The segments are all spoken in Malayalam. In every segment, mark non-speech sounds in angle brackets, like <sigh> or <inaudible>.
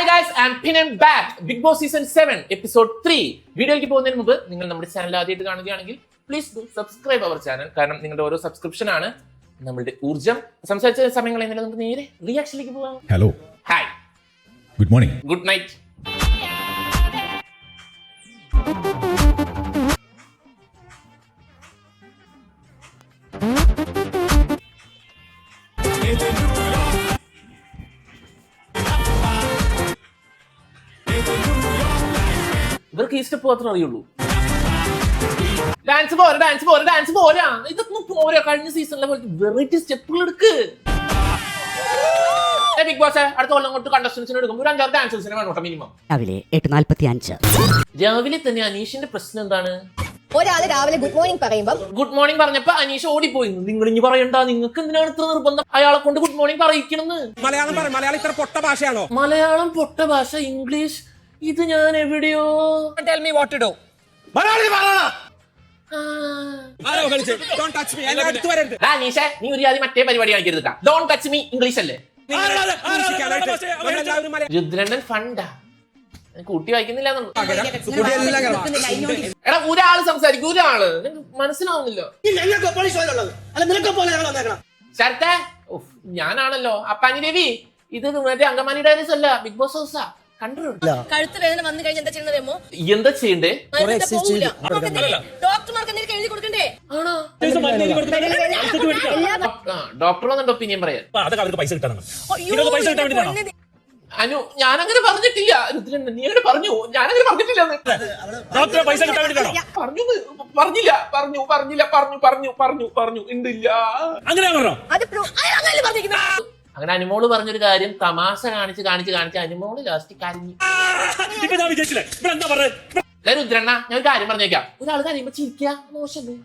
Hi guys and pin and back Bigg Boss season seven episode three വീഡിയോയ്ക്ക് പോകുന്നതിന് മുമ്പ് നിങ്ങൾ നമ്മുടെ ചാനൽ ആദ്യമായിട്ട് കാണുകയാണെങ്കിൽ please do subscribe our channel കാരണം നിങ്ങളുടെ ഓരോ സബ്സ്ക്രിപ്ഷൻ ആണ് നമ്മളുടെ ഊർജം. സംസാരിച്ച സമയങ്ങൾ എങ്ങനെ നമുക്ക് നേരെ റിയാക്ഷനിലേക്ക് പോകാം. Hello hi good morning good night ഇവർക്ക് ഈ സ്റ്റെപ്പ് മാത്രമേ അറിയുള്ളൂ. ഡാൻസ് പോരാ ഡാൻസ് പോരാ ഡാൻസ് പോരാ. ഇതൊന്നും പോരാ. കഴിഞ്ഞ സീസണിലെ പോലെ വെറൈറ്റി സ്റ്റെപ്പുകൾ എടുക്ക്. ബിഗ് ബോസ് അടുത്ത കൊല്ലം കൊണ്ട് കണ്ടസ്റ്റൻസിന് എടുക്കും. ഒരു അഞ്ചാറ് ഡാൻസേഴ്സിനെ വേണം കേട്ടോ മിനിമം രാവിലെ എട്ട് നാൽപ്പത്തി അഞ്ച്. രാവിലെ തന്നെ അനീഷിന്റെ പ്രശ്നം എന്താണ്? ഒരാൾ രാവിലെ ഗുഡ് മോർണിംഗ് പറയുമ്പോൾ ഗുഡ് മോർണിംഗ് പറഞ്ഞപ്പോ അനീഷ് ഓടിപ്പോയി നിങ്ങൾ ഇനി പറയണ്ട നിങ്ങൾക്ക് എന്തിനാണ് ഇത്ര നിർബന്ധം? അയാളെ കൊണ്ട് ഗുഡ് മോർണിംഗ് പറയിക്കണമെന്ന്. മലയാളം പറ മലയാളം ഇത്ര പൊട്ട ഭാഷയാണോ? മലയാളം പൊട്ട ഭാഷ ഇംഗ്ലീഷ് ഇത് ഞാൻ എവിടെയോ tell me what to do മലയാളത്തിൽ പറയണ. നീ ഒരു ആദ്യം മറ്റേ പരിപാടി കാണിക്കരുത് ഡോൺ ടച്ച് മീ ഇംഗ്ലീഷ് അല്ലേ? ഫണ്ടാ. കൂട്ടി വായിക്കുന്നില്ല. എടാ ഒരാൾ സംസാരിക്കും ഒരാൾ മനസ്സിലാവുന്നില്ല. ശരത്തെ ഞാനാണല്ലോ. അപ്പാനി രവി ഇത് മറ്റേ അങ്കമാലി ഡയറീസ് അല്ല. ബിഗ് ബോസ് ഹൗസാ കണ്ടു കഴുത്ത് വേദന വന്നു കഴിഞ്ഞാൽ എന്താ ചെയ്യുന്നതേമോ എന്താ ചെയ്യണ്ടേ? ഡോക്ടർമാർക്ക് എന്തെങ്കിലും എഴുതി കൊടുക്കണ്ടേ? ആണോ? ഡോക്ടർ വന്നിട്ട് ഒപ്പീനിയൻ പറയാൻ? അതൊക്കെ അവർക്ക് പൈസ അയ്യോ, പൈസ കിട്ടാൻ? പൊന്നെ, അനു ഞാനങ്ങനെ പറഞ്ഞിട്ടില്ല. നീ അങ്ങനെ പറഞ്ഞു. ഞാനങ്ങനെ പറഞ്ഞിട്ടില്ല. ഡോക്ടറെ പൈസ കിട്ടാൻ പറഞ്ഞു പറഞ്ഞില്ല. പറഞ്ഞു പറഞ്ഞില്ല പറഞ്ഞു പറഞ്ഞു പറഞ്ഞു പറഞ്ഞു. ഉണ്ടില്ല അങ്ങനെ പറഞ്ഞോ? അത് അങ്ങനെയല്ലേ പറഞ്ഞിരിക്കുന്നത്. അങ്ങനെ അനുമോൾ പറഞ്ഞൊരു കാര്യം തമാശ കാണിച്ച് കാണിച്ച് കാണിച്ച് അനുമോൾ ലാസ്റ്റ് കരഞ്ഞു. രുദ്രണ്ണ ഞാൻ ഒരു കാര്യം പറഞ്ഞേക്കാം. ഒരാൾ കരയുമ്പോ ചിരിക്കുക മോശം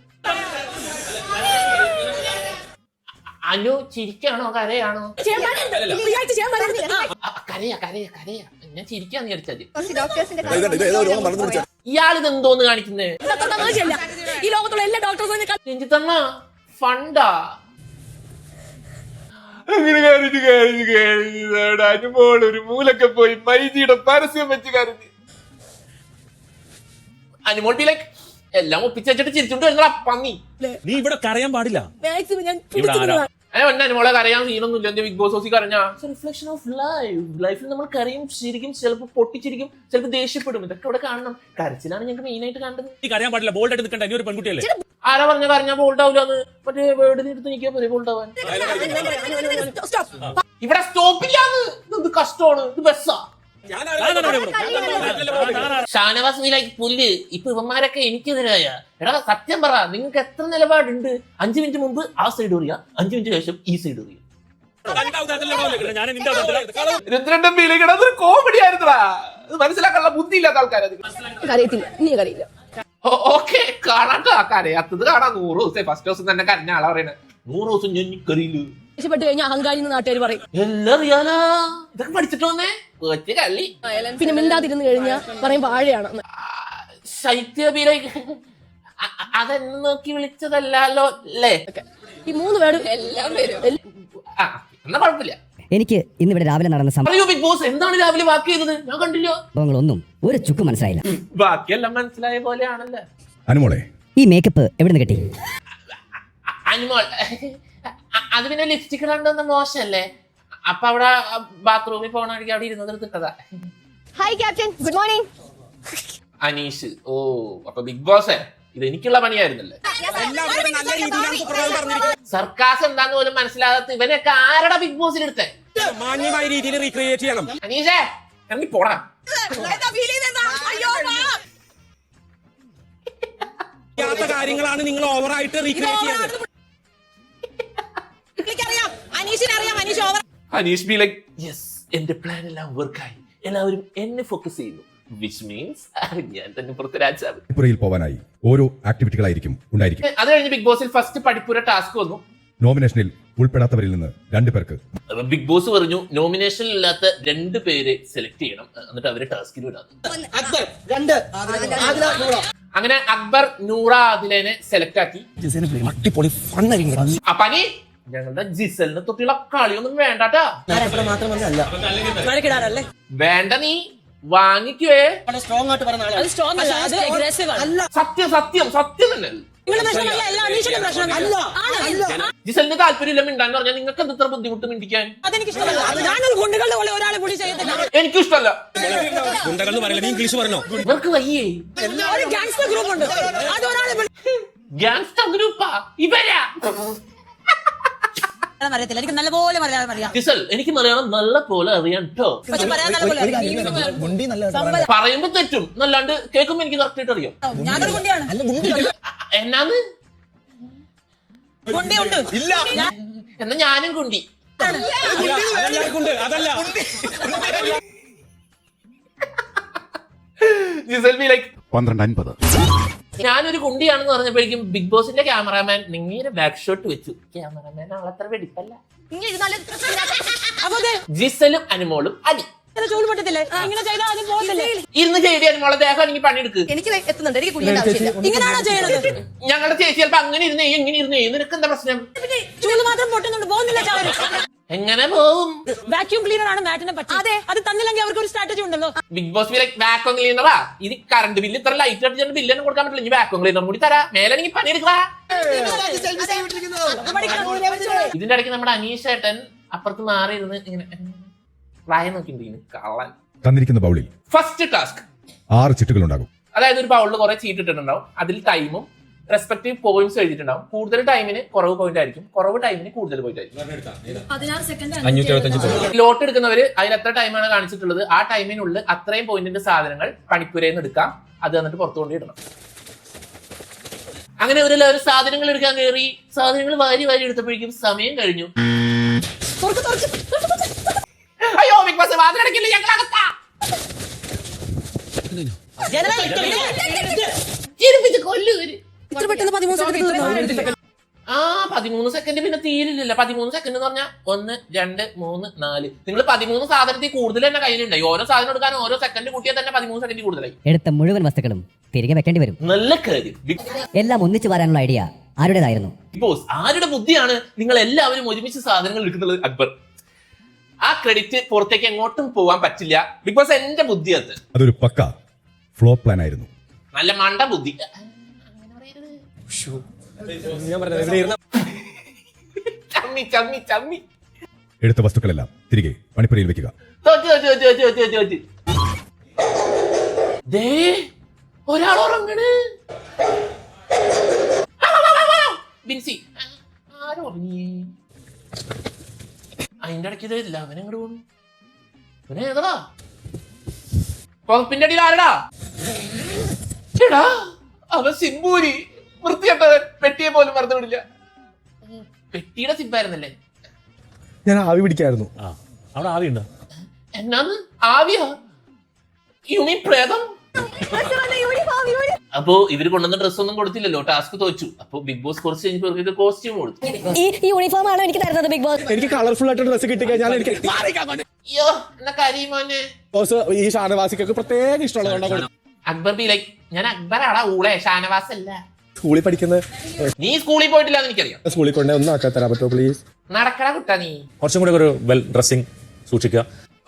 അനു ചിരിക്കാണോ കരയാണോ? കരയാ കരയാ കരയാ. ഞാൻ ചിരിക്കാന്ന് വിചാരിച്ചത് ഇയാൾ ഇയാൾ ഇത് എന്തോന്ന് കാണിക്കുന്നേ? ഈ ലോകത്തുള്ള എല്ലാ ഡോക്ടേഴ്സും ഫണ്ടാ അങ്ങനെ കരഞ്ഞു കരഞ്ഞു കരഞ്ഞു അനുമോൾ ഒരു മൂലൊക്കെ പോയി മൈജിയുടെ പരസ്യം വെച്ച് കരഞ്ഞു. അനുമോൾ ബി ലൈക്ക് എല്ലാം ഒപ്പിച്ചിട്ട് ചിരിച്ചുണ്ട് നിങ്ങളാ പന്നി. നീ ഇവിടെ കരയാൻ പാടില്ല. മാക്സിമം ഞാൻ ഒന്നെ അനുമോളെ കരയാൻ സീനൊന്നുമില്ല എന്റെ ബിഗ് ബോസ് ഹൗസിൽ കരഞ്ഞാ? റിഫ്ലക്ഷൻ ഓഫ് ലൈഫ് ലൈഫിൽ നമ്മൾ കരയും ചിരിക്കും ചിലപ്പോൾ പൊട്ടിച്ചിരിക്കും ചിലപ്പോൾ ദേഷ്യപ്പെടും. ഇതൊക്കെ ഇവിടെ കാണണം. കരച്ചിലാണ് ഞങ്ങൾക്ക് മെയിൻ ആയിട്ട് കണ്ടത്. ഈ കരയാൻ പാടില്ല. ബോൾഡ് ആയിട്ട് നിൽക്കണ്ട. ഒരു പെൺകുട്ടിയല്ലേ? ആരാ പറഞ്ഞ കരഞ്ഞാ ബോൾഡ് ആവില്ലാന്ന് മറ്റേ വേർഡിന് എടുത്ത് നിൽക്കാൻ പോലെ ബോൾഡ് ആവാൻ. സ്റ്റോപ്പ് ഇവിടെ സ്റ്റോപ്പ് ഇല്ലാന്ന്. ഇത് കഷ്ടമാണ്. ഇത് ബസ്സാ ഷാനവാസ് മീലാക്കി പുല്ല്. ഇപ്പൊ ഇവന്മാരൊക്കെ എനിക്കെതിരായ. എടാ സത്യം പറ നിങ്ങൾക്ക് എത്ര നിലപാടുണ്ട്? അഞ്ചു മിനിറ്റ് മുമ്പ് ആ സൈഡ് എറിയാ അഞ്ചു മിനിറ്റ് ശേഷം ഈ സൈഡ് എറിയാ രുദ്രന്റെ അതൊരു കോമഡി ആയിരുന്നടാ ഇത്. മനസ്സിലാക്കാനുള്ള ബുദ്ധി ഇല്ലാത്ത ആൾക്കാരത് ഓക്കെ. കാണാട്ടോ കരയാത്തത് കാണാം. നൂറ് ദിവസം ഫസ്റ്റ് ദിവസം തന്നെ കരഞ്ഞ ആളാ പറയണേ. നൂറ് ദിവസം ഞാൻ കറിയില്ല രക്ഷപ്പെട്ട് കഴിഞ്ഞാൽ അഹങ്കാരി എന്ന് നാട്ടുകാർ പറയും. എല്ലാം അറിയാലോ ഇതൊക്കെ പഠിച്ചിട്ട് വന്നേ കൊച്ചു കള്ളി പിന്നെ മിണ്ടാതിരുന്ന് കഴിഞ്ഞാൽ പറയും വാഴയാണ് അതെന്നെ നോക്കി വിളിച്ചതല്ലോ അല്ലേ? ഈ മൂന്ന് പേരും എല്ലാം വരും. ആ എന്നാ കുഴപ്പമില്ല. എനിക്ക് ഇന്നിവിടെ രാവിലെ നടന്ന സംഭവം ബിഗ് ബോസ് എന്താണ് രാവിലെ ബാക്കി ചെയ്തത്? ഞാൻ കണ്ടില്ല. സംഭവങ്ങളൊന്നും ഒരു ചുക്ക് മനസ്സിലായില്ല. ബാക്കിയെല്ലാം മനസ്സിലായ പോലെയാണല്ലേ. അനുമോളെ. ഈ മേക്കപ്പ് എവിടെ നിന്ന് കിട്ടി അനിമോൾ. അത് പിന്നെ ലിപ്സ്റ്റിക് ഇടാണ്ടെന്ന് മോശമല്ലേ? അപ്പൊ അവിടെ ബാത്റൂമിൽ പോണ വഴിക്ക് അവിടെ ഇരുന്നത് എടുത്തിട്ടതാ. Hi captain good morning Aneesh ഓ അപ്പൊ ബിഗ് ബോസ് ഇത് എനിക്കുള്ള പണിയായിരുന്നല്ലേ? സർക്കാസ് എന്താന്ന് പോലും മനസ്സിലാകാത്ത ഇവനൊക്കെ ആരുടെ ബിഗ് ബോസിൽ എടുത്തേ മാന്യമായ രീതിയിൽ റീക്രിയേറ്റ് ചെയ്യണം. അനീഷേ ഇറങ്ങി പോടാ. കാര്യങ്ങളാണ് നിങ്ങൾ ഓവറായിട്ട് റീക്രിയേറ്റ് ചെയ്യുന്നത് അനീഷ് ബി ലൈക്ക് യെസ് എന്റെ പ്ലാൻ എല്ലാം വർക്കായി എല്ലാവരും എന്നെ ഫോക്കസ് ചെയ്യുന്നു. വിച്ച് മീൻസ് <laughs> ഞാൻ തന്നെ പുറത്ത് രാജാവ്. പുറയിൽ പോവാനായി ഓരോ ആക്ടിവിറ്റികളായിരിക്കും ഉണ്ടായിരിക്കും. അത് കഴിഞ്ഞ് ബിഗ് ബോസിൽ ഫസ്റ്റ് പഠിപ്പുര ടാസ്ക് വന്നു. നോമിനേഷനിൽ ഉൾപ്പെടാത്തവരിൽ നിന്ന് രണ്ടു പേർക്ക്. ബിഗ് ബോസ് പറഞ്ഞു നോമിനേഷനിൽ ഇല്ലാത്ത രണ്ട് പേരെ സെലക്ട് ചെയ്യണം. എന്നിട്ട് അവരെ ടാസ്കിൽ വിടാം അക്ബർ രണ്ട്. ആദില നൂറ അങ്ങനെ അക്ബർ നൂറ ആദിലേനെ സെലക്ട് ആക്കി. അപ്പനി ഞങ്ങളുടെ ജിസലിന് തൊട്ടുള്ള കളിയൊന്നും വേണ്ടാട്ടാ. വേണ്ട നീ വാങ്ങിക്കുവേ. സ്ട്രോങ് ആയിട്ട് സത്യം സത്യം സത്യം തന്നെ. ജിസലിന് താല്പര്യമില്ല മിണ്ടാന്ന് പറഞ്ഞാൽ നിങ്ങൾക്ക് എന്ത് ഇത്ര ബുദ്ധിമുട്ട് മിണ്ടിക്കാൻ? എനിക്കും ഇഷ്ടമല്ല ഇംഗ്ലീഷ് പറഞ്ഞോ? ഇവർക്ക് വയ്യേ. ഒരു ഗാങ്സ്റ്റർ ഗ്രൂപ്പ് ഉണ്ട്. അത് ഒരാളെ വിളി- ഗ്യാങ്സ്റ്റർ ഗ്രൂപ്പാ. ഇവരാ. അറിയത്തില്ല. എനിക്ക് നല്ലപോലെ മലയാളം അറിയാം. ജിസൽ എനിക്ക് മലയാളം നല്ല പോലെ അറിയാം കേട്ടോ പക്ഷെ പറയാൻ നല്ലപോലെ അറിയാം. ഗുണ്ടി നല്ല സമ്പല- പറയുമ്പോ തെറ്റും. നല്ലാണ്ട് കേൾക്കുമ്പോ എനിക്ക് കറക്റ്റ് ആയിട്ട് അറിയാം. ഞാനൊരു കുണ്ടിയാണ് അല്ല അ- എന്നാന്ന്? കുണ്ടി ഉണ്ട്. ഇല്ല. എന്നാ ഞാനും കുണ്ടി. അതല്ല. ജിസൽ ബി ലൈക്ക് പന്ത്രണ്ട് അൻപത് ഞാനൊരു കുണ്ടിയാണെന്ന് പറഞ്ഞപ്പോഴേക്കും ബിഗ് ബോസിന്റെ ക്യാമറാമാൻ നിങ്ങനെ ബാക്ക് ഷോട്ട് വെച്ചു ക്യാമറാമാൻ ആളത്ര വെടിപ്പല്ല. ജിസലും അനുമോളും അടി. ഇരുന്ന് ചെയ്തി അനുമോളെ ദേഹം എനിക്ക് പണിയെടുക്ക്. എനിക്ക് എത്തുന്നുണ്ട്. എനിക്ക് കുഞ്ഞിന്റെ ആവശ്യമില്ല. ഇങ്ങനെയാണോ ചെയ്യണത്? ഞങ്ങളുടെ ചേച്ചി ചിലപ്പോ അങ്ങനെ ഇരുന്നേ ഇങ്ങനെ ഇരുന്നേ നിനക്ക് എന്താ പ്രശ്നം? ചൂട് മാത്രം പൊട്ടുന്നുണ്ട്. പോകുന്നില്ല എങ്ങനെ പോവും? വാക്യൂം ക്ലീനർ ആണ് മാറ്റിനെ പറ്റി. അതെ. അത് തന്നില്ലെങ്കിൽ അവർക്ക് ഒരു സ്ട്രാറ്റജി ഉണ്ടല്ലോ ബിഗ് ബോസ് ബി വാക്യൂം വാക്വം ക്ലീനറാ ഇത് കറണ്ട് ബില്ല് ഇത്ര ലൈറ്റ് അടിച്ചിട്ട് ബില്ല് കൊടുക്കാൻ പറ്റില്ല. ഇനി വാക്യൂം ക്ലീനർ കൂടി തരാ. മേലെ എനിക്ക് പണിയെടുക്കാ ഇതിന്റെ ഇടയ്ക്ക് നമ്മുടെ അനീഷ് ഏട്ടൻ അപ്പുറത്ത് മാറിയിരുന്ന് ഇങ്ങനെ വായ നോക്കിണ്ടിരിക്കുന്നു കള്ളൻ. തന്നിരിക്കുന്ന ബൗളിൽ ഫസ്റ്റ് ടാസ്ക് ആറ് ചിട്ടുകൾ ഉണ്ടാകും. അതായത് ഒരു ബൗളിൽ കുറെ ചീട്ട് ഇട്ടിട്ടുണ്ടാവും. അതിൽ ടൈമും റെസ്പെക്റ്റീവ് പോയിന്റ്സ് എഴുതിയിട്ടുണ്ടാവും. കൂടുതൽ ടൈമിന് കുറവ് പോയിന്റ് ആയിരിക്കും. കുറവ് ടൈമിന് കൂടുതൽ പോയിന്റ് ആയിരിക്കും. ലോട്ട് എടുക്കുന്നവര് അതിന് എത്ര ടൈമാണ് കാണിച്ചിട്ടുള്ളത്? ആ ടൈമിനുള്ളിൽ അത്രയും പോയിന്റിന്റെ സാധനങ്ങൾ പണിക്കുരയിൽ നിന്ന് എടുക്കാം. അത് എന്നിട്ട് പുറത്തു കൊണ്ട് ഇടണം. അങ്ങനെ ഒരു ഒരു സാധനങ്ങൾ എടുക്കാൻ കയറി സാധനങ്ങൾ വാരി വാരി എടുത്തപ്പോഴേക്കും സമയം കഴിഞ്ഞു. അയ്യോ ബിഗ് ബോസ് വാതിലടക്കില്ല ഞങ്ങളകത്താ ചിരിപ്പിച്ച് കൊല്ലുവര് ഇത്ര പെട്ടെന്ന് പതിമൂന്ന് സെക്കൻഡ് ആ പതിമൂന്ന് സെക്കൻഡ് പിന്നെ തീരില്ല പതിമൂന്ന് സെക്കൻഡ് എന്ന് പറഞ്ഞാൽ ഒന്ന് രണ്ട് മൂന്ന് നാല്. നിങ്ങൾ പതിമൂന്ന് സാധനത്തിൽ കൂടുതൽ തന്നെ കയ്യിലുണ്ടായി ഓരോ സാധനം എടുക്കാൻ ഓരോ സെക്കൻഡ് കൂട്ടിയാൽ തന്നെ പതിമൂന്ന് സെക്കൻഡ് കൂടുതലായി. എടുത്ത മുഴുവൻ വസ്തുക്കളും തിരികെ വെക്കേണ്ടി വരും. നല്ല കാര്യം. എല്ലാം ഒന്നിച്ചു വരാനുള്ള ഐഡിയ ആരുടേതായിരുന്നു? ബോസ് ആരുടെ ബുദ്ധിയാണ് നിങ്ങൾ എല്ലാവരും ഒരുമിച്ച് സാധനങ്ങൾ എടുക്കുന്നത് അക്ബർ? ആ ക്രെഡിറ്റ് പുറത്തേക്ക് എങ്ങോട്ടും പോവാൻ പറ്റില്ല. ബിഗ് ബോസ് എന്റെ ബുദ്ധി അത്. അതൊരു പക്ക ഫ്ലോ പ്ലാൻ ആയിരുന്നു. നല്ല മണ്ട ബുദ്ധി. ഞാൻ പറഞ്ഞത് ചമ്മി ചമ്മി എടുത്ത വസ്തുക്കളെല്ലാം തിരികെ പണിപ്പുരയിൽ വെക്കുക. ഒരാൾ ഉറങ്ങണ്. ബിൻസി അതിന്റെ ഇടയ്ക്ക് ഇതല്ല അവൻ എങ്ങോട്ട് പോണു. അവനെ ഏതാ പുതപ്പിന്റെ അടിയിൽ ആരടാ? അവൻ സിംബൂരി. വൃത്തിയായിട്ടവൻ പെട്ടിയെ പോലും മറന്നു വിടില്ല. പെട്ടിയുടെ സിപ്പായിരുന്നല്ലേ ഞാൻ ആവി പിടിക്കായിരുന്നു. ആ അവിടെ ഉണ്ടോ? എന്നാന്ന്? ആവിയാ? യുമി പ്രേതം? അപ്പോ ഇവർ കൊണ്ടുവന്ന ഡ്രസ് ഒന്നും കൊടുത്തില്ലല്ലോ ടാസ്ക് തോച്ചു അപ്പൊ ബിഗ് ബോസ് കുറച്ച് കഴിഞ്ഞപ്പോ ഇവർക്ക് കോസ്റ്റ്യൂം കൊടുത്തു. ഈ യൂണിഫോം ആണ് എനിക്ക് തരുന്നത് ബിഗ് ബോസ് എനിക്ക് കളർഫുൾ ആയിട്ട് ഡ്രസ്സ് കിട്ടിക്കഴിഞ്ഞാൽ എനിക്ക് അയ്യോ എന്നാ കരീമോനെ ബോസ് ഈ ഷാനവാസിക്കൊക്കെ പ്രത്യേക ഇഷ്ടമുള്ളതുകൊണ്ടാണ് അക്ബർ ബി ലൈക്ക് ഞാൻ അക്ബർ ആടാ ഊളെ ഷാനവാസ് അല്ല സ്കൂളിൽ പഠിക്കുന്ന നീ സ്കൂളിൽ പോയിട്ടില്ല എനിക്കറിയാം. സ്കൂളിൽ കൊണ്ടേ ഒന്നും ആക്കാൻ തരാൻ പറ്റുമോ പ്ലീസ് നടക്കട കുട്ടാ നീ. കുറച്ചും കൂടെ ഒരു വെൽ ഡ്രസ്സിംഗ് സൂക്ഷിക്കുക.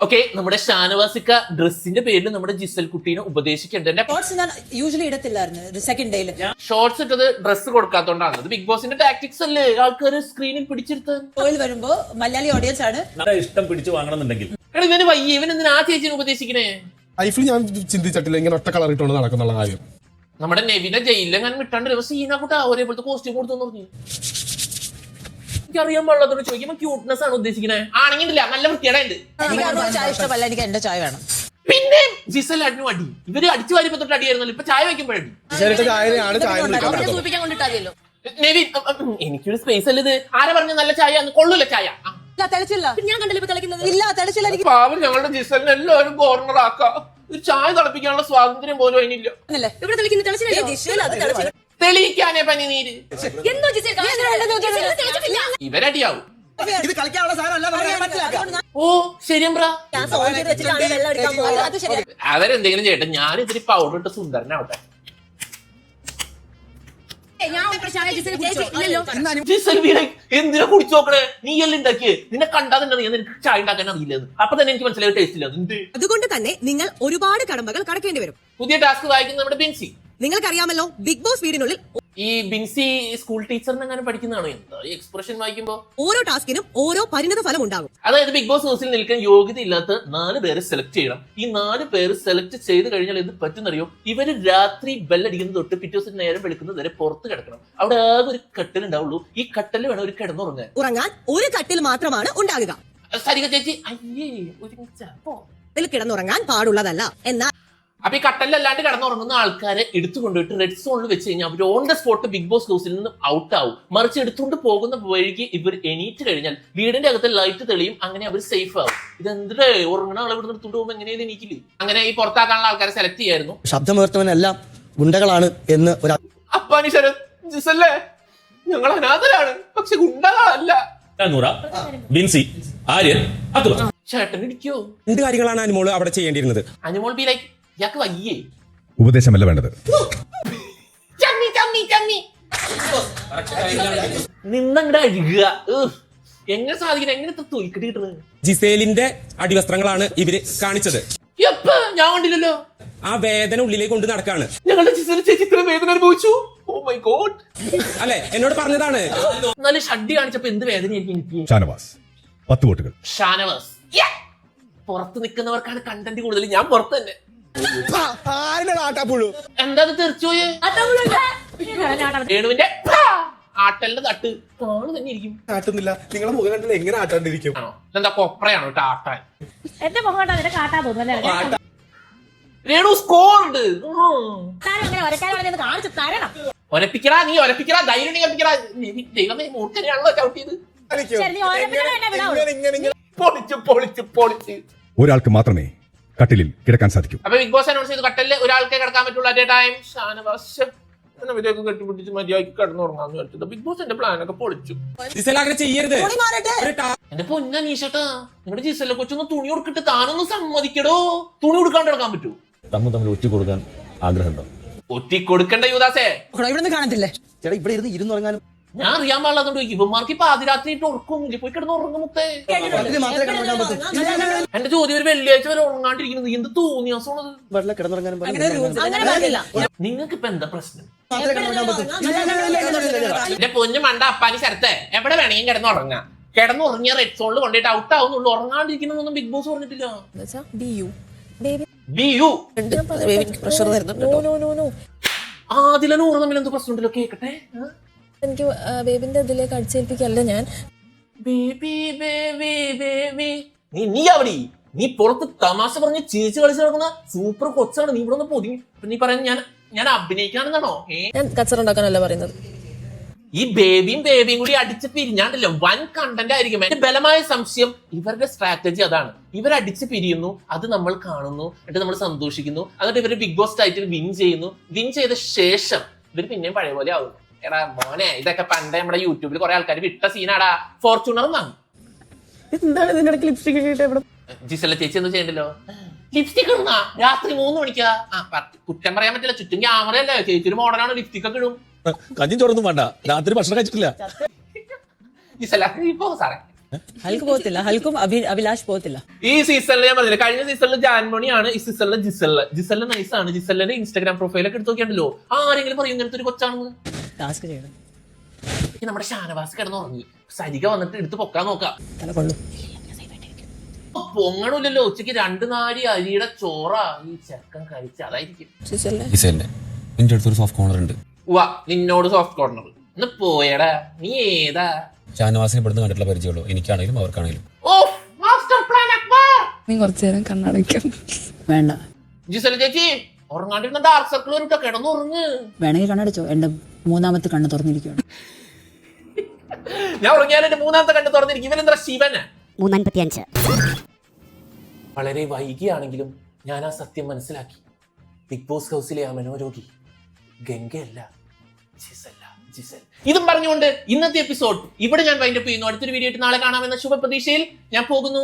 ഓക്കെ നമ്മുടെ ഷാനവാസിക്ക ഡ്രസ്സിന്റെ പേരിൽ നമ്മുടെ ജിസൽ കുട്ടീനെ ഉപദേശിക്കേണ്ടത് ഷോർട്സ് ഞാൻ യൂഷ്വലി ഇടത്തില്ലായിരുന്നു സെക്കൻഡ് ഡേയിൽ ഷോർട്സ് ഇട്ടത് ഡ്രസ്സ് കൊടുക്കാത്തോണ്ടാണ്. അത് ബിഗ് ബോസിന്റെ ടാക്ടിക്സ് അല്ലേ? ആൾക്കാർ സ്ക്രീനിൽ പിടിച്ചെടുത്ത് ഷോയിൽ വരുമ്പോ മലയാളി ഓഡിയൻസ് ആണ്. നമ്മുടെ ഇഷ്ടം പിടിച്ചു വാങ്ങണമെന്നുണ്ടെങ്കിൽ. എടാ ഇവന് വയ്യ. ഇവൻ എന്തിനാ ആ ചേച്ചിനെ ഉപദേശിക്കണേ? ലൈഫിൽ ഞാൻ ചിന്തിച്ചിട്ടില്ല ഇങ്ങനെ ഒറ്റ കളർ ഇട്ടുകൊണ്ട് നടക്കുന്നുള്ള കാര്യം. നമ്മുടെ നെവിനെ ജയിലിൽ ഞാൻ വിട്ടാണ്ട് ഒരു സീനാക്കൂട്ടാ ഒരേപോലത്തെ കോസ്റ്റ്യൂം കൊടുത്തു പറഞ്ഞു. എനിക്കറിയാൻ പാടില്ലാത്തോട് ചോദിക്കുമ്പോ ക്യൂട്ട്നെസ് ആണ് ഉദ്ദേശിക്കണേ. ആണെങ്കിലില്ല നല്ല വൃത്തിയുടെ ഉണ്ട് എനിക്ക് ചായ ഇഷ്ടമല്ല എനിക്ക് എന്റെ ചായ വേണം. പിന്നെ ജിസൽ അടിഞ്ഞു അടി. ഇവർ അടിച്ചു വാരിപ്പോ തൊട്ട് അടിയായിരുന്നല്ലോ ഇപ്പൊ ചായ വയ്ക്കുമ്പോഴടി സൂചിപ്പിക്കാൻ കൊണ്ടിട്ടാതിയല്ലോ എനിക്കൊരു സ്പേസ് അല്ല ഇത്? ആരാ പറഞ്ഞ നല്ല ചായ കൊള്ളൂല ചായ? ഞാൻ കണ്ടില്ല ഇപ്പൊ തെളിക്കുന്നത്? ഇല്ല തെളിച്ചില്ല എനിക്ക് പാവം ഞങ്ങളുടെ ജിസലിനെ എല്ലാവരും കോർണർ ആക്കാം. ഒരു ചായ തിളപ്പിക്കാനുള്ള സ്വാതന്ത്ര്യം പോലും അതിനില്ല. ഇവിടെ തെളിക്കുന്ന തെളിച്ചില്ല. തെളിയിക്കാനേ പനി നീര് തെളിച്ചിട്ടില്ല. ഇവരടിയാവും. ഇത് കളിക്കാനുള്ള ഓ ശരിയും ബ്രാ ഞാൻ സോൺ ചെയ്ത് വെച്ചിട്ടാണ് വെള്ളം അത് ശരി അവരെന്തെങ്കിലും ചെയ്യട്ടെ ഞാൻ ഇതിരി പൗഡർ ഇട്ട് സുന്ദരനാവട്ടെ. എന്തിനാ കുടിച്ചു നോക്കണേ? നീ എല്ലാം ഉണ്ടാക്കിയേ? നിന്നെ കണ്ടാ തന്നെ നിനക്ക് ചായ ഉണ്ടാക്കാൻ അറിയില്ലെന്ന് അപ്പൊ തന്നെ എനിക്ക് മനസ്സിലായി ടേസ്റ്റ് ഇല്ല അതുകൊണ്ട് തന്നെ നിങ്ങൾ ഒരുപാട് കടമ്പകൾ കടക്കേണ്ടി വരും. പുതിയ ടാസ്ക് വായിക്കുന്ന നമ്മുടെ ബിൻസി. നിങ്ങൾക്കറിയാമല്ലോ ബിഗ് ബോസ് വീടിനുള്ളിൽ ഈ ബിൻസി സ്കൂൾ ടീച്ചറിനെ അങ്ങനെ പഠിക്കുന്നതാണോ? എന്താ ഈ എക്സ്പ്രഷൻ വായിക്കുമ്പോ? ഓരോ ടാസ്കിനും ഓരോ പരിണിത ഫലം ഉണ്ടാകും. അതായത് ബിഗ് ബോസ് ഹൗസിൽ നിൽക്കാൻ യോഗ്യത ഇല്ലാത്ത നാല് പേരെ സെലക്ട് ചെയ്യണം. ഈ നാല് പേര് സെലക്ട് ചെയ്ത് കഴിഞ്ഞാൽ എന്ത് പറ്റുന്നറിയോ? ഇവർ രാത്രി ബെല്ലടിക്കുന്നത് തൊട്ട് പിറ്റേ ദിവസം നേരം വെളുക്കുന്നത് വരെ പുറത്ത് കിടക്കണം. അവിടെ ആകെ ഒരു കട്ടൽ ഉണ്ടാവുള്ളൂ. ഈ കട്ടിൽ വേണം ഒരു കിടന്നുറങ്ങാൻ. ഉറങ്ങാൻ ഒരു കട്ടിൽ മാത്രമാണ് ഉണ്ടാകുക. സരിക ചേച്ചി അയ്യേ ഒരു കിടന്നുറങ്ങാൻ പാടുള്ളതല്ല. എന്നാൽ അപ്പൊ ഈ കട്ടലിലല്ലാണ്ട് കിടന്നുറങ്ങുന്ന ആൾക്കാരെ എടുത്തു കൊണ്ടുപോയിട്ട് റെഡ് സോണിൽ വെച്ച് കഴിഞ്ഞാൽ അവർ on the spot Bigg Boss ഹൗസിൽ നിന്ന് ഔട്ട് ആവും. മറിച്ച് എടുത്തുകൊണ്ട് പോകുന്ന വഴിക്ക് ഇവർ എണീറ്റ് കഴിഞ്ഞാൽ വീടിന്റെ അകത്ത് ലൈറ്റ് തെളിയും അങ്ങനെ അവർ സേഫ് ആവും. ഇതെന്തേ ഉറങ്ങണ ആളെ ഇവിടെ എടുത്തുകൊണ്ട് പോകുമ്പോൾ എങ്ങനെയാണ് എണീക്കില്ലേ അങ്ങനെ ഈ പുറത്താക്കാനുള്ള ആൾക്കാരെ സെലക്ട് ചെയ്യായിരുന്നു. ശബ്ദമുയർത്തവനെല്ലാം ഗുണ്ടകളാണ് എന്ന് ഒരു അപ്പാനി ശരത് ജിസല്ലേ ഞങ്ങൾ അനാഥരാണ് പക്ഷെ ഗുണ്ടകളല്ല ബിൻസി ആര്യൻ ചേട്ടൻ ഇടിക്കോ രണ്ട് കാര്യങ്ങളാണ് അനുമോൾ അവിടെ ചെയ്യേണ്ടിയിരുന്നത്. അനിമോൾ ബി ലൈക്ക് ഇയാൾക്ക് വയ്യേ. ഉപദേശമല്ല വേണ്ടത്. ചമ്മി ചമ്മി ചമ്മി. നിന്നങ്ങടെ അഴുകുക. ഉഹ്. എങ്ങനെ സാധിക്കണം? എങ്ങനെ ഇത്ര തൊലിക്കട്ടി കിട്ടുന്നത് ജിസേലിന്റെ അടിവസ്ത്രങ്ങളാണ് ഇവർ കാണിച്ചത്. എപ്പ? ഞാൻ കണ്ടില്ലല്ലോ. ആ വേദന ഉള്ളിലേക്ക് കൊണ്ട് നടക്കാണ്. ഞങ്ങളുടെ ജിസൽ ചേച്ചി ഇത്ര വേദന അനുഭവിച്ചു? ഓ മൈ ഗോഡ് അല്ലെ? എന്നോട് പറഞ്ഞതാണ്. നല്ല ഷഡ്ഡി കാണിച്ചപ്പോ എന്ത് വേദനയായിരിക്കും എനിക്ക്? ഷാനവാസ് പത്ത് വോട്ടുകൾ. ഷാനവാസ്. പുറത്ത് നിൽക്കുന്നവർക്കാണ് കണ്ടന്റ് കൂടുതൽ. ഞാൻ പുറത്ത് തന്നെ. ആട്ടാപ്പുഴു? എന്താ അത് തെറിച്ചുപോയേ രേണുവിന്റെ പാ! ആട്ടലിന്റെ തട്ട്. കാണു തന്നെ ഇരിക്കും. ആട്ടുന്നില്ല. നിങ്ങളെ മുഖം കണ്ടില്ല എങ്ങനെ ആട്ടാണ്ടിരിക്കും? ആണോ? എന്താ കൊപ്രയാണോ കേട്ടോ ആട്ടാൻ. എന്റെ മുഖം കണ്ടാ നിനക്ക് രേണു കാണിച്ചു തരണം. ഒരപ്പിക്കടാ നീ ഒരപ്പിക്കടാ ധൈര്യം ഉണ്ടെങ്കിൽ ഒരപ്പിക്കടാ. നീ ദൈവമേ മൂർഖനെയാണല്ലോ ചവിട്ടിയത്. ശരി, നീ ഓരോരുത്തരെ എന്നെ വിടാവൂ. പൊളിച്ച് പൊളിച്ച് പൊളിച്ച്. ഒരാൾക്ക് മാത്രമേ കട്ടിലിൽ കിടക്കാൻ സാധിക്കും. അപ്പൊ ബിഗ് ബോസ് അനൗൺസ് ചെയ്ത് കട്ടിലിൽ ഒരാൾക്കേ കിടക്കാൻ പറ്റുള്ളൂ അറ്റ് ടൈം ഷാനവാസ് ഇവരെയൊക്കെ കെട്ടിപ്പിടിച്ച് മര്യാദയ്ക്ക് കിടന്നുറങ്ങാന്ന് വെച്ചത്. ബിഗ് ബോസ് എന്റെ പ്ലാൻ ഒക്കെ പൊളിച്ചു. ചെയ്യരുത്. എന്റെ പൊന്ന നീഷട്ടാ നിങ്ങളുടെ ജിസല്ല കൊച്ചൊന്ന് തുണി കൊടുക്കിട്ട് താനൊന്ന് സമ്മതിക്കടോ. തുണി കൊടുക്കാണ്ട് കിടക്കാൻ പറ്റൂ. തമ്മിൽ തമ്മിൽ ഒറ്റ കൊടുക്കാൻ ആഗ്രഹം ഒറ്റി കൊടുക്കണ്ട യുദാസേ ഇവിടെ കാണത്തില്ലേ? ചേട്ടാ ഇവിടെ ഇരുന്ന് ഇരുന്നുറങ്ങാനും ഞാൻ അറിയാൻ പാടില്ലാത്തോണ്ട് ചോദിക്കും ഇവന്മാർക്ക് ഇപ്പൊ പാതിരാത്രി ഉറക്കും ഇല്ല പോയി കിടന്ന് ഉറങ്ങും മുത്തേ എന്റെ ചോദ്യം ഒരു വെള്ളിയാഴ്ച വരെ ഉറങ്ങാണ്ടിരിക്കുന്നത് എന്ത് തോന്നി അസുഖം കിടന്നുറങ്ങാനും അങ്ങനെ പാടില്ല നിങ്ങൾക്ക് ഇപ്പൊ എന്താ പ്രശ്നം എന്റെ പൊന്നു മണ്ട അപ്പാനി ശരത്തെ എവിടെ വേണമെങ്കിലും കിടന്ന് ഉറങ്ങാം കിടന്ന് ഉറങ്ങിയ റെഡ് സോണിൽ കൊണ്ടിട്ട് ഔട്ട് ആവുന്നുള്ളൂ ഉറങ്ങാണ്ടിരിക്കുന്നൊന്നും ബിഗ് ബോസ് പറഞ്ഞിട്ടില്ല ബി യു പ്രഷർ വരുന്നുണ്ട് ആദില നൂറ് തമ്മിൽ എന്ത് പ്രശ്നമുണ്ടല്ലോ കേക്കട്ടെ? എനിക്ക് ബേബിന്റെ ഇതിലേക്ക് അടിച്ചേൽപ്പിക്കല്ല ഞാൻ. ബേബി ബേബി ബേബി നീ നീ അവിടെ നീ പുറത്ത് തമാശ പറഞ്ഞ് ചിരിച്ച് കളിച്ച് നടക്കുന്ന സൂപ്പർ കൊച്ചാണ്. നീ ഇവിടെ ഒന്ന് നീ പറയാൻ ഞാൻ ഞാൻ അഭിനയിക്കാണെന്നാണോ? ഞാൻ കച്ചറ ഉണ്ടാക്കാനല്ല പറയുന്നത്. ഈ ബേബിയും ബേബിയും കൂടി അടിച്ച് പിരിഞ്ഞാണ്ടല്ലോ വൻ കണ്ടന്റ് ആയിരിക്കും. എന്റെ ബലമായ സംശയം ഇവരുടെ സ്ട്രാറ്റജി അതാണ്. ഇവർ അടിച്ച് പിരിയുന്നു അത് നമ്മൾ കാണുന്നു എന്നിട്ട് നമ്മൾ സന്തോഷിക്കുന്നു എന്നിട്ട് ഇവർ ബിഗ് ബോസ് ടൈറ്റിൽ വിൻ ചെയ്യുന്നു. വിൻ ചെയ്ത ശേഷം ഇവർ പിന്നെയും പഴയ പോലെ ആവുന്നു എടാ മോനെ ഇതൊക്കെ പണ്ട് നമ്മുടെ യൂട്യൂബിൽ കുറെ ആൾക്കാർ വിട്ട സീനാടാ. ഫോർച്യൂണർ വാങ്ങും. എന്താണ് ഇതിന്റെ ഇടയ്ക്ക് ലിപ്സ്റ്റിക് കിട്ടിയിട്ട് എവിടെ ജിസല ചേച്ചി ഒന്നും ചെയ്യണ്ടല്ലോ? ലിപ്സ്റ്റിക് ഇടുന്ന. രാത്രി മൂന്ന് മണിക്കാ. ആ പത്ത് കുറ്റം പറയാൻ പറ്റില്ല. ചുറ്റും ക്യാമറ അല്ലേ? ചേച്ചി ഒരു മോഡലാണ് ലിപ്സ്റ്റിക് ഒക്കെ ഇടും. കഞ്ഞി ചോറൊന്നും വേണ്ട. രാത്രി ഭക്ഷണം കഴിച്ചിട്ടില്ല. ജിസല നീ പോ സാറേ. ഹൽക്ക് പോകത്തില്ല. ഹൽക്കും അഭിലാഷ് പോകത്തില്ല. ഈ സീസണിൽ ഞാൻ പറഞ്ഞില്ല കഴിഞ്ഞ സീസണിൽ ജാൻമണിയാണ് ഈ സീസണിൽ ജിസല്ല. ജിസല്ല നൈസ് ആണ്. ജിസല്ലിന്റെ ഇൻസ്റ്റാഗ്രാം പ്രൊഫൈലൊക്കെ എടുത്തു നോക്കിയാണ്ടല്ലോ. ആരെങ്കിലും പറയും ഇങ്ങനത്തെ ഒരു കൊച്ചാണെന്ന്. ടാസ്ക് ചെയ്യണം. നമ്മുടെ ഷാനവാസ് കിടന്നുറങ്ങി. സരിക വന്നിട്ട് എടുത്ത് പൊക്കാൻ നോക്കാം. തല കൊള്ളും. പൊങ്ങണില്ലല്ലോ. ഉച്ചയ്ക്ക് രണ്ട് നാരി അരിയുടെ ചോറ. ഈ ചെക്കൻ കഴിച്ച അതായിരിക്കും. നിന്റെ അടുത്തൊരു സോഫ്റ്റ് കോർണർ ഉണ്ട്. വാ നിന്നോട് സോഫ്റ്റ് കോർണർ ഒന്ന് പോയടാ. നീ ഏതാ? ഷാനവാസിനെ ഇവിടുന്ന് കണ്ടിട്ടുള്ള പരിചയമുള്ളൂ. എനിക്കാണെങ്കിലും അവർക്കാണെങ്കിലും. ഓ മാസ്റ്റർ പ്ലാൻ അക്ബർ നീ കുറച്ചു നേരം കണ്ണടയ്ക്കും. വേണ്ട. ജിസല ചേച്ചി ഉറങ്ങാണ്ടിരുന്ന ഡാർക്ക് സർക്കിൾ ഒരു കിടന്നുറങ്ങ്. വേണമെങ്കിൽ കണ്ണടച്ചോ. എന്റെ മൂന്നാമത്തെ കണ്ണ് തുറന്നിരിക്കുകയാണ്. ഞാൻ ഉറങ്ങിയാൽ എന്റെ മൂന്നാമത്തെ കണ്ണ് തുറന്നിരിക്കും. ഇവനെന്താ ശിവന്? മൂന്നാൻപത്തിയഞ്ച്. വളരെ വൈകിയാണെങ്കിലും ഞാൻ ആ സത്യം മനസ്സിലാക്കി. ബിഗ് ബോസ് ഹൗസിലെ ആ മനോരോഗി ഗംഗയല്ല ജിസല്ല ജിസൽ. ഇതും പറഞ്ഞുകൊണ്ട് ഇന്നത്തെ എപ്പിസോഡ് ഇവിടെ ഞാൻ വൈൻഡപ്പ് ചെയ്യുന്നു. അടുത്തൊരു വീഡിയോ ആയിട്ട് നാളെ കാണാമെന്ന ശുഭപ്രതീക്ഷയിൽ ഞാൻ പോകുന്നു!